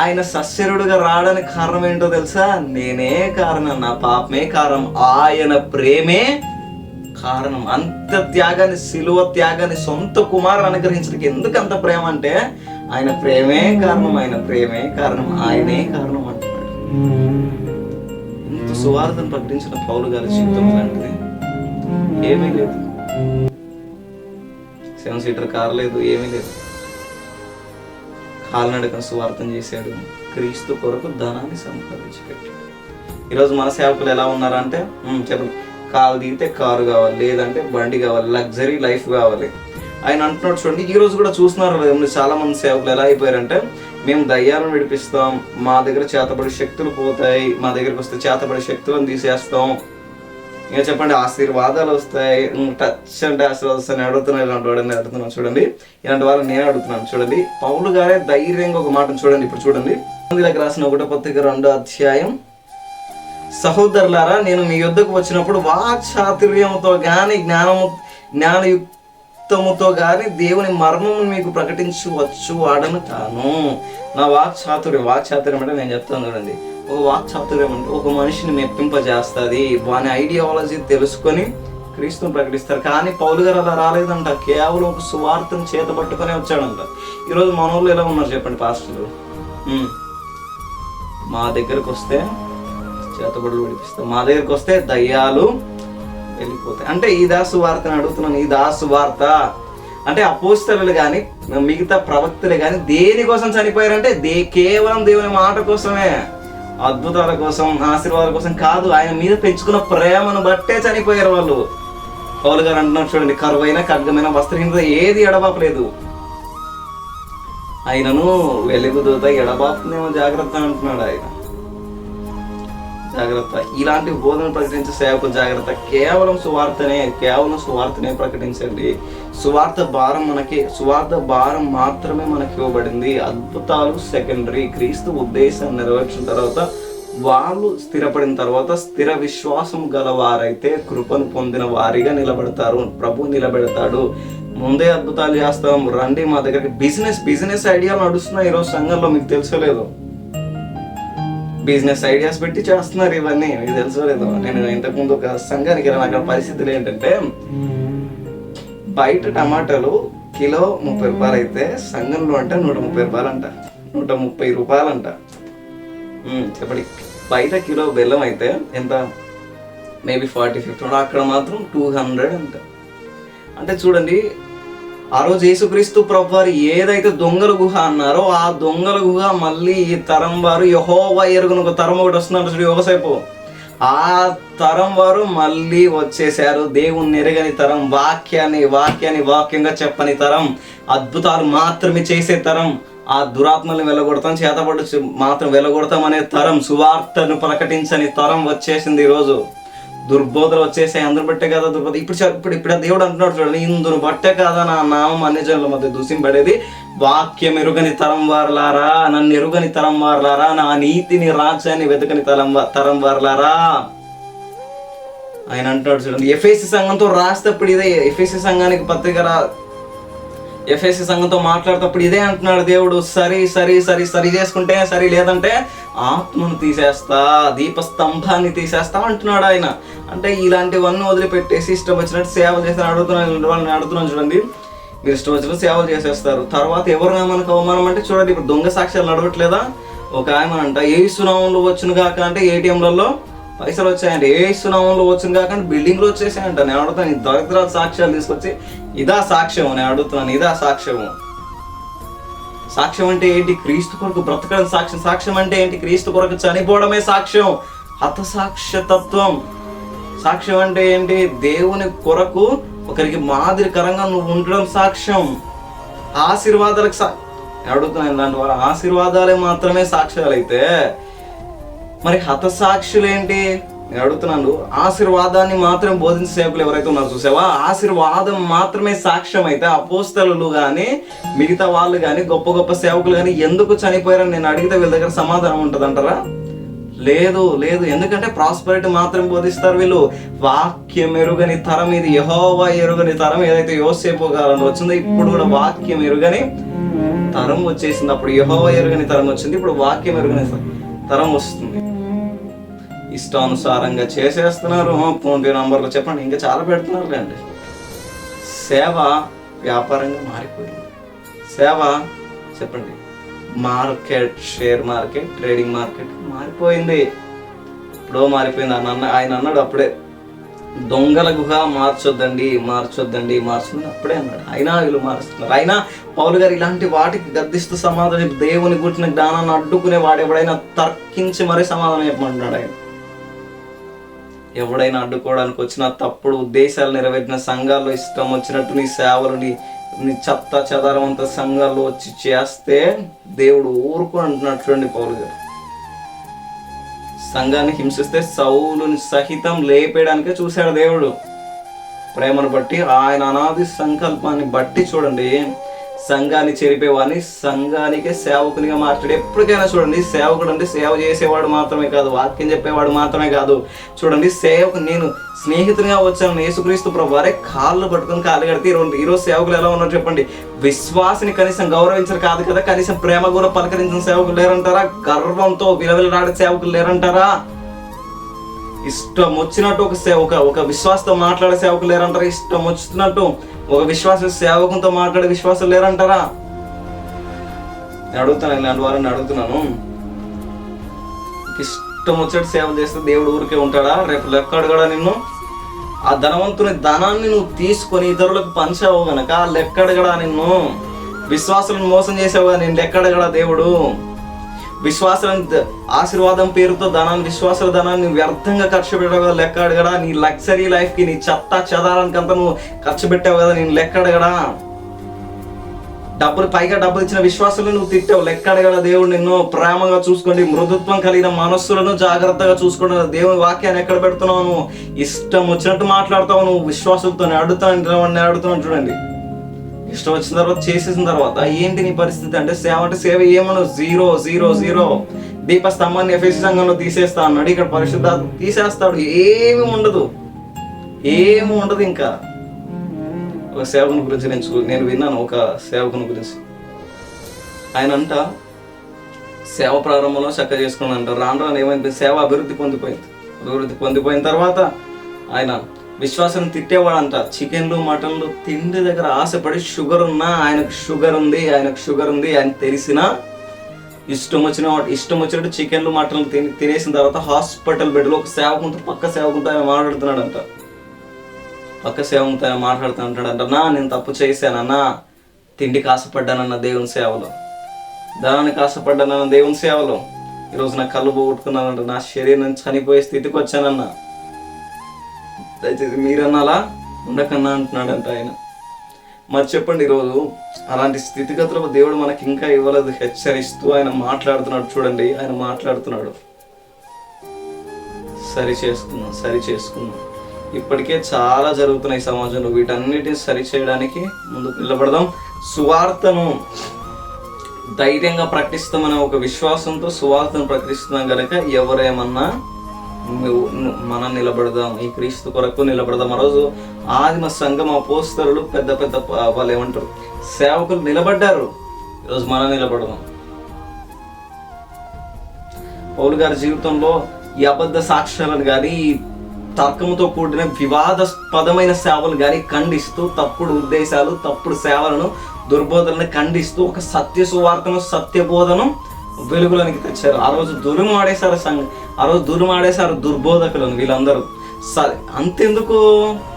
ఆయన సస్యరుడుగా రావడానికి కారణం ఏంటో తెలుసా? నేనే కారణం నా పాపమే కారణం ఆయన ప్రేమే కారణం. అంత త్యాగాన్ని సిలువ త్యాగాన్ని సొంత కుమారుని అనుగ్రహించడానికి ఎందుకు అంత ప్రేమ అంటే ఆయన ప్రేమే కారణం ఆయన ప్రేమే కారణం ఆయనే కారణం అంటున్నాడు. ఇంత సువార్తను ప్రకటించిన పౌలు గారి జీవితం లాంటిది ఏమీ లేదు. సెవెన్ సీటర్ కార్ లేదు ఏమీ లేదు. కాలినడకను సువార్థం చేశాడు. క్రీస్తు కొరకు ధనాన్ని సంపాదించి పెట్టాడు ఈరోజు మన సేవకులు ఎలా ఉన్నారంటే చెప్పండి కాలు దిగితే కారు కావాలి లేదంటే బండి కావాలి లగ్జరీ లైఫ్ కావాలి. ఆయన అంటున్నాడు చూడండి ఈ రోజు కూడా చూస్తున్నారు కదా, చాలా మంది సేవకులు ఎలా అయిపోయారంటే మేము దయ్యాలను విడిపిస్తాం మా దగ్గర చేతపడి శక్తులు పోతాయి మా దగ్గరికి వస్తే చేతబడి శక్తులను తీసేస్తాం. ఇంకా చెప్పండి ఆశీర్వాదాలు వస్తాయి. టచ్ అంటే ఆశీర్వాదాలు వస్తాయని అడుగుతున్నాను ఇలాంటి వాడిని అడుగుతున్నాను చూడండి. ఇలాంటి వాళ్ళని నేను అడుగుతున్నాను చూడండి. పౌలు గారే ధైర్యంగా ఒక మాటను చూడండి. ఇప్పుడు చూడండి. మందిలకు రాసిన ఒకటో పత్రిక రెండో అధ్యాయం. సహోదరులారా నేను మీ యుద్ధకు వచ్చినప్పుడు వాచాతుర్యంతో గాని జ్ఞానము జ్ఞానయుక్తముతో కానీ దేవుని మర్మము మీకు ప్రకటించవచ్చు వాడను తాను. నా వాక్చాతుర్యం వాక్చాతుర్యం అంటే నేను చెప్తాను చూడండి. ఓ వాక్చాతుర్యం అంటే ఒక మనిషిని మెప్పింపజేస్తుంది. వాని ఐడియాలజీ తెలుసుకొని క్రీస్తుని ప్రకటిస్తారు. కానీ పౌలు గారు అలా రాలేదంట. కేవలం ఒక సువార్తను చేతపట్టుకొని వచ్చాడంట. ఈరోజు మన ఎలా ఉన్నారు చెప్పండి పాస్టర్లు మా దగ్గరకు వస్తే చేతబడులు విడిపిస్తాం మా దగ్గరకు వస్తే దయ్యాలు వెళ్ళిపోతాయి. అంటే ఈ దాసు వార్తను అడుగుతున్నాను. ఈ దాసు వార్త అంటే అపోస్తలు కానీ మిగతా ప్రవక్తలు కానీ దేనికోసం చనిపోయారంటే దే కేవలం దేవుని మాట కోసమే. అద్భుతాల కోసం ఆశీర్వాదాల కోసం కాదు ఆయన మీద పెంచుకున్న ప్రేమను బట్టే చనిపోయారు వాళ్ళు. పౌలు గారు అంటున్నారు చూడండి కరువైన ఖడ్గమైన వస్త్రహీనత ఏది ఎడబాపలేదు. ఆయనను వెలుగుదూత ఎడబాపునేమో జాగ్రత్త అంటున్నాడు ఆయన. జాగ్రత్త. ఇలాంటి బోధన ప్రకటించే సేవకు జాగ్రత్త. కేవలం సువార్తనే కేవలం సువార్తనే ప్రకటించండి. సువార్త భారం మనకి సువార్త భారం మాత్రమే మనకి ఇవ్వబడింది. అద్భుతాలు సెకండరీ క్రీస్తు ఉద్దేశాన్ని నెరవేర్చిన తర్వాత వాళ్ళు స్థిరపడిన తర్వాత స్థిర విశ్వాసం గలవారైతే కృపను పొందిన వారిగా నిలబడతారు. ప్రభు నిలబెడతాడు. ముందే అద్భుతాలు చేస్తాం. రండి మా దగ్గరికి. బిజినెస్ బిజినెస్ ఐడియాలు నడుస్తున్నాయి ఈరోజు సంఘంలో మీకు తెలుసలేదు బిజినెస్ ఐడియాస్ పెట్టి చేస్తున్నారు ఇవన్నీ. మీకు తెలుసో లేదో? నేను ఇంతకుముందు ఒక సంఘానికి వెళ్ళాను అక్కడ పరిస్థితులు ఏంటంటే బయట టమాటాలు కిలో ముప్పై రూపాయలు అయితే సంఘంలో అంటే నూట ముప్పై రూపాయలు అంట. నూట ముప్పై రూపాయలు అంట. చెప్పండి. బయట కిలో బెల్లం అయితే ఎంత? Maybe forty fifty. అక్కడ మాత్రం టూ హండ్రెడ్ అంట. అంటే చూడండి ఆ రోజు యేసుక్రీస్తు ప్రభు వారు ఏదైతే దొంగల గుహ అన్నారో ఆ దొంగల గుహ మళ్ళీ ఈ తరం వారు యహోవా ఎరుగున ఒక తరం ఒకటి వస్తున్నారు చూడు యోగసేపు ఆ తరం వారు మళ్ళీ వచ్చేసారు దేవుణ్ణి ఎరగని తరం వాక్యాన్ని వాక్యాన్ని వాక్యంగా చెప్పని తరం అద్భుతాలు మాత్రమే చేసే తరం ఆ దురాత్మల్ని వెళ్ళగొడతాం చేతపడు మాత్రం వెళ్ళగొడతాం అనే తరం సువార్తను ప్రకటించని తరం వచ్చేసింది ఈరోజు. దుర్బోధలు వచ్చేసాయి అందరు బట్టే కదా దుర్బోధ. ఇప్పుడు ఇప్పుడు ఇప్పుడు దేవుడు అంటున్నాడు చూడండి ఇందును బట్టే కదా నా నామం అన్ని జనుల మధ్య దూసింపడేది వాక్యం ఎరుగని తరం వారలారా నన్ను ఎరుగని తరం వారలారా నా నీతిని రాజ్యాన్ని వెతకని తరం తరం వారలారా? ఆయన అంటున్నాడు చూడండి ఎఫ్ఎస్సి సంఘంతో రాసేటప్పుడు ఇదే ఎఫ్ఎస్సి సంఘానికి పత్రిక రా ఎఫ్ఎస్సి సంఘంతో మాట్లాడేటప్పుడు ఇదే అంటున్నాడు దేవుడు సరి సరి సరి సరి చేసుకుంటే సరి లేదంటే ఆత్మను తీసేస్తా దీపస్తంభాన్ని తీసేస్తా అంటున్నాడు ఆయన. అంటే ఇలాంటివన్నీ వదిలిపెట్టేసి ఇష్టం వచ్చినట్టు సేవ చేసి అడుగుతున్నాను వాళ్ళని అడుగుతున్నాను చూడండి. మీరు ఇష్టం వచ్చినట్టు సేవలు చేసేస్తారు. తర్వాత ఎవరు మనకు అవమానం అంటే చూడండి ఇప్పుడు దొంగ సాక్ష్యాలు నడవట్లేదా? ఒక ఆయన అంట ఏ సునామంలో వచ్చిన కాక అంటే ఏటీఎంలలో పైసలు వచ్చాయండి ఏ సునామంలో వచ్చిన కాక అంటే బిల్డింగ్లో వచ్చేసాయంట. నేను అడుగుతాను దరిద్రాలు దరిద్రాల సాక్ష్యాలు తీసుకొచ్చి ఇదా సాక్ష్యం నేను అడుగుతున్నాను ఇదా సాక్ష్యము సాక్ష్యం అంటే ఏంటి? క్రీస్తు కొరకు బ్రతకడం సాక్ష్యం. సాక్ష్యం అంటే ఏంటి? క్రీస్తు కొరకు చనిపోవడమే సాక్ష్యం. హతసాక్ష్యతత్వం సాక్ష్యం అంటే ఏంటి? దేవుని కొరకు ఒకరికి మాదిరికరంగా నువ్వు ఉండడం సాక్ష్యం. ఆశీర్వాదాలకు సా అడుగుతున్నాను దానివల్ల ఆశీర్వాదాలే మాత్రమే సాక్ష్యాలు అయితే మరి హతసాక్షులు ఏంటి నేను అడుగుతున్నాను ఆశీర్వాదాన్ని మాత్రం బోధించే సేవకులు ఎవరైతే ఉన్నారో చూసావా? ఆశీర్వాదం మాత్రమే సాక్ష్యం అయితే అపోస్తలు కానీ మిగతా వాళ్ళు కానీ గొప్ప గొప్ప సేవకులు కానీ ఎందుకు చనిపోయారని నేను అడిగితే వీళ్ళ దగ్గర సమాధానం ఉంటుంది అంటారా లేదు లేదు. ఎందుకంటే ప్రాస్పరిటీ మాత్రం బోధిస్తారు వీళ్ళు. వాక్యం ఎరుగని తరం ఇది. యహోవా ఎరుగని తరం ఏదైతే యోసేపు కాలంలో వచ్చిందో ఇప్పుడు కూడా వాక్యం ఎరుగని తరం వచ్చేసింది. అప్పుడు యహోవా ఎరుగని తరం వచ్చింది. ఇప్పుడు వాక్యం ఎరుగని తరం వస్తుంది. ఇష్టానుసారంగా చేసేస్తున్నారు. ఫోన్పే నంబర్లు చెప్పండి. ఇంకా చాలా పెడుతున్నారు లేండి సేవ వ్యాపారంగా మారిపోయింది. సేవ చెప్పండి. Market share market trading market మారిపోయింది. ఇప్పుడు మారిపోయింది. ఆయన అన్న ఆయన అన్నాడు అప్పుడే. దొంగల గుహ మార్చొద్దండి మార్చొద్దండి మార్చొద్దని అప్పుడే అన్నాడు. అయినా వీళ్ళు మారుస్తున్నారు. అయినా పౌలు గారు ఇలాంటి వాటికి గద్దిస్తూ సమాధానం దేవుని గురించిన జ్ఞానాన్ని అడ్డుకునే వాడు ఎవడైనా తర్కించి మరీ సమాధానం చెప్పమంటున్నాడు ఆయన. ఎవడైనా అడ్డుకోవడానికి వచ్చిన తప్పుడు ఉద్దేశాలు నెరవేర్చిన సంఘాల్లో ఇష్టం వచ్చినట్టు నీ సేవలు నీ నీ చెత్త చెదారమంత సంఘాల్లో వచ్చి చేస్తే దేవుడు ఊరుకు అంటున్నట్లండి పౌలు గారు. సంఘాన్ని హింసిస్తే సౌలుని సహితం లేపేయడానికే చూశాడు దేవుడు. ప్రేమను బట్టి ఆయన అనాది సంకల్పాన్ని బట్టి చూడండి. సంఘాన్ని చెరిపేవాడిని సంఘానికే సేవకునిగా మార్చాడు. ఎప్పటికైనా చూడండి సేవకుడు అంటే సేవ చేసేవాడు మాత్రమే కాదు వాక్యం చెప్పేవాడు మాత్రమే కాదు. చూడండి సేవకు నేను స్నేహితునిగా వచ్చాను. యేసుక్రీస్తు ప్రభు వారే కాళ్ళు పట్టుకొని కాళ్ళు కడితే ఈరోజు ఈరోజు సేవకులు ఎలా ఉన్నారు చెప్పండి? విశ్వాసిని కనీసం గౌరవించరు కాదు కదా? కనీసం ప్రేమ కూడా పలకరించిన సేవకులు లేరంటారా? గర్వంతో విలవిలలాడే సేవకులు లేరంటారా? ఇష్టం వచ్చినట్టు ఒక సేవ ఒక ఒక విశ్వాసంతో మాట్లాడే సేవకులు లేరంటారా? ఇష్టం వచ్చినట్టు ఒక విశ్వాస సేవకులతో మాట్లాడే విశ్వాసం లేరంటారా? నేను అడుగుతాను ఇలాంటి వారిని అడుగుతున్నాను. ఇష్టం వచ్చేట్టు సేవ చేస్తే దేవుడు ఊరికే ఉంటాడా? రేపు లెక్క అడగడా నిన్ను? ఆ ధనవంతుని ధనాన్ని నువ్వు తీసుకొని ఇతరులకు పంచావు గనక ఆ నిన్ను? విశ్వాసాలను మోసం చేసావు కదా నేను లెక్కడగడా దేవుడు? విశ్వాసం ఆశీర్వాదం పేరుతో ధనాన్ని విశ్వాస ధనాన్ని వ్యర్థంగా ఖర్చు పెట్టావు కదా లెక్క అడగడా. నీ లగ్జరీ లైఫ్కి నీ చెత్త చెదారానికి అంతా నువ్వు ఖర్చు పెట్టావు కదా నేను లెక్క అడగడా. డబ్బులు పైగా డబ్బులు ఇచ్చిన విశ్వాసంలో నువ్వు తిట్టావు. లెక్క అడగడ దేవుడు నిన్ను. ప్రేమగా చూసుకోండి. మృదుత్వం కలిగిన మనస్సులను జాగ్రత్తగా చూసుకోండి. దేవుని వాక్యాన్ని ఎక్కడ పెడుతున్నావు నువ్వు? ఇష్టం వచ్చినట్టు మాట్లాడతావు నువ్వు. విశ్వాసంతో అడుగుతాను నేను అడుగుతున్నాను చూడండి. ఇష్టం వచ్చిన తర్వాత చేసేసిన తర్వాత ఏంటి నీ పరిస్థితి అంటే సేవ అంటే సేవ ఏమను? జీరో జీరో జీరో దీపస్తంభాన్ని ఎఫ్ఎస్ సంఘంలో తీసేస్తా అన్నాడు. ఇక్కడ పరిశుద్ధ తీసేస్తాడు. ఏమి ఉండదు. ఏమి ఉండదు ఇంకా. ఒక సేవకుని గురించి నేను నేను విన్నాను. ఒక సేవకుని గురించి. ఆయన అంట సేవ ప్రారంభంలో చక్క చేసుకున్నాడంట. రాను రాను ఏమైంది? సేవ అభివృద్ధి పొందిపోయింది. అభివృద్ధి పొందిపోయిన తర్వాత ఆయన విశ్వాసం తిట్టేవాడంట. చికెన్లు మటన్లు తిండి దగ్గర ఆశపడి షుగర్ ఉన్నా ఆయనకు షుగర్ ఉంది ఆయనకు షుగర్ ఉంది అని తెలిసినా ఇష్టం వచ్చిన వాటి- ఇష్టం వచ్చినట్టు చికెన్లు మటన్లు తిని తినేసిన తర్వాత హాస్పిటల్ బెడ్లో ఒక సేవకుంటూ పక్క సేవకుంటూ ఆయన మాట్లాడుతున్నాడంట. పక్క సేవకుంటూ ఆయన మాట్లాడుతూ నా నేను తప్పు చేశానన్నా తిండికి ఆశపడ్డానన్న దేవుని సేవలో. ధనానికి ఆశపడ్డానన్న దేవుని సేవలో. ఈరోజు నా కళ్ళు పోగొట్టుకున్నానంట నా శరీరం చనిపోయే స్థితికి వచ్చానన్నా. దయచేసి మీరన్నా అలా ఉండకన్నా అంటున్నాడంట ఆయన. మరి చెప్పండి ఈరోజు అలాంటి స్థితిగతులకు దేవుడు మనకి ఇంకా ఇవ్వలేదు. హెచ్చరిస్తూ ఆయన మాట్లాడుతున్నాడు చూడండి ఆయన మాట్లాడుతున్నాడు. సరి చేసుకుందాం సరి చేసుకుందాం. ఇప్పటికే చాలా జరుగుతున్నాయి సమాజంలో. వీటన్నిటిని సరి చేయడానికి ముందుకు నిలబడదాం. సువార్తను ధైర్యంగా ప్రకటిస్తామనే ఒక విశ్వాసంతో సువార్తను ప్రకటిస్తున్నాం కనుక ఎవరేమన్నా నువ్వు- మనం నిలబడదాం ఈ క్రీస్తు కొరకు నిలబడదాం. ఆ రోజు ఆదిమ సంఘం అపోస్తరులు పెద్ద పెద్ద వాళ్ళు ఏమంటారు? సేవకులు నిలబడ్డారు. ఈరోజు మనం నిలబడదాం. పౌలు గారి జీవితంలో ఈ అబద్ధ సాక్ష్యాలను కానీ ఈ తర్కంతో కూడిన వివాదాస్పదమైన సేవలు కానీ ఖండిస్తూ తప్పుడు ఉద్దేశాలు తప్పుడు సేవలను దుర్బోధనను ఖండిస్తూ ఒక సత్య సువార్తను సత్యబోధనం వెలుగులోనికి తెచ్చారు. ఆ రోజు దురుమాడేశారు సంఘ ఆ రోజు దురుమాడేశారు దుర్బోధకులను వీళ్ళందరూ. సరే అంతెందుకు?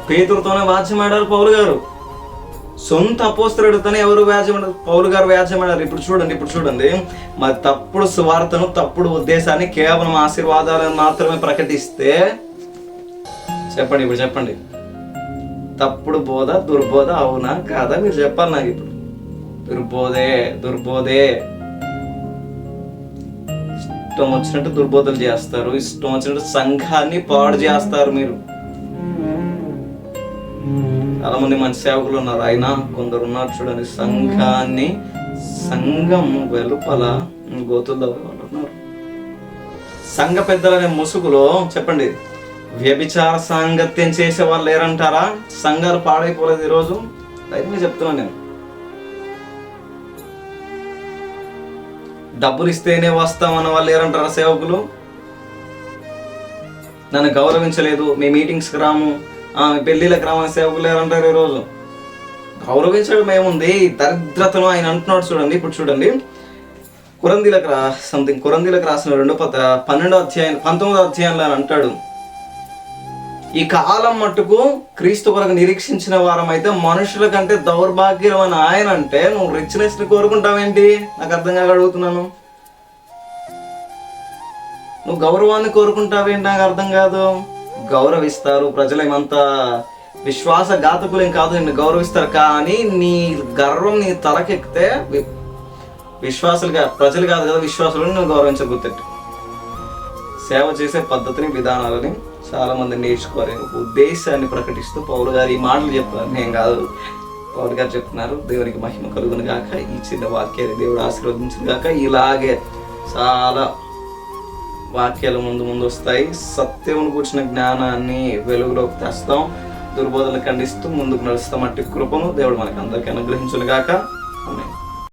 పేతురుతోనే వాద్యమాడారు పౌలు గారు. సొంత అపోస్తలుడితోనే ఎవరు వ్యాజ్యమన్నారు పౌరు గారు వ్యాజ్యమన్నారు ఇప్పుడు చూడండి ఇప్పుడు చూడండి. మరి తప్పుడు సువార్తను తప్పుడు ఉద్దేశాన్ని కేవలం ఆశీర్వాదాలను మాత్రమే ప్రకటిస్తే చెప్పండి ఇప్పుడు చెప్పండి. తప్పుడు బోధ దుర్బోధ అవునా కాదా? మీరు చెప్పాలి నాకు ఇప్పుడు. దుర్బోధే దుర్బోధే. ఇష్టం వచ్చినట్టు దుర్బోధలు చేస్తారు ఇష్టం వచ్చినట్టు సంఘాన్ని పాడు చేస్తారు మీరు. చాలా మంది మంచి సేవకులు ఉన్నారు. అయినా కొందరు ఉన్నారు చూడండి సంఘాన్ని సంఘం వెలుపల గోతులు వాళ్ళు ఉన్నారు సంఘ పెద్దలనే ముసుగులో చెప్పండి వ్యభిచార సాంగత్యం చేసే వాళ్ళు లేరంటారా? సంఘాలు పాడైపోలేదు ఈరోజు? ధైర్యంగా చెప్తున్నాను నేను. డబ్బులు ఇస్తేనే వస్తామన్న వాళ్ళు ఏరంటారా సేవకులు? నన్ను గౌరవించలేదు మీ మీటింగ్స్కి రాము పెళ్ళిళ్ళకి రామని సేవకులు ఏరంటారు ఈరోజు. గౌరవించడం ఏముంది? దరిద్రతను ఆయన అంటున్నాడు చూడండి ఇప్పుడు చూడండి. కురందీలకు రా సంథింగ్ కురందీలకు రాసిన రెండో పత పన్నెండో అధ్యాయం పంతొమ్మిదో అధ్యాయంలో అని అంటాడు. ఈ కాలం మట్టుకు క్రీస్తు కొరకు నిరీక్షించిన వారం అయితే మనుషుల కంటే దౌర్భాగ్యం అని ఆయన అంటే నువ్వు రిచ్నెస్ని కోరుకుంటావేంటి? నాకు అర్థం కాక అడుగుతున్నాను. నువ్వు గౌరవాన్ని కోరుకుంటావేంటి? నాకు అర్థం కాదు. గౌరవిస్తారు ప్రజలు ఏమంతా విశ్వాసఘాతకులేం కాదు నిన్ను గౌరవిస్తారు. కానీ నీ గర్వం నీ తలకెక్కితే వి- విశ్వాసులుగా ప్రజలు కాదు కదా విశ్వాసులను నువ్వు గౌరవించగుర్తెట్టు సేవ చేసే పద్ధతిని విధానాలని చాలా మంది నేర్చుకోవాలి ఉద్దేశాన్ని ప్రకటిస్తూ పౌరు గారు ఈ మాటలు చెప్తున్నారు నేను కాదు. పౌరు గారు చెప్తున్నారు దేవునికి మహిమ కలుగును గాక ఈ చిన్న వాక్యాన్ని దేవుడు ఆశీర్వదించిన గాక. ఇలాగే చాలా వాక్యాలు ముందు ముందు వస్తాయి. సత్యమును కూర్చిన జ్ఞానాన్ని వెలుగులోకి తెస్తాం. దుర్బోధనలు ఖండిస్తూ ముందుకు నడుస్తాం. అట్టి కృపను దేవుడు మనకి అందరికీ అనుగ్రహించును గాక. ఆమేన్.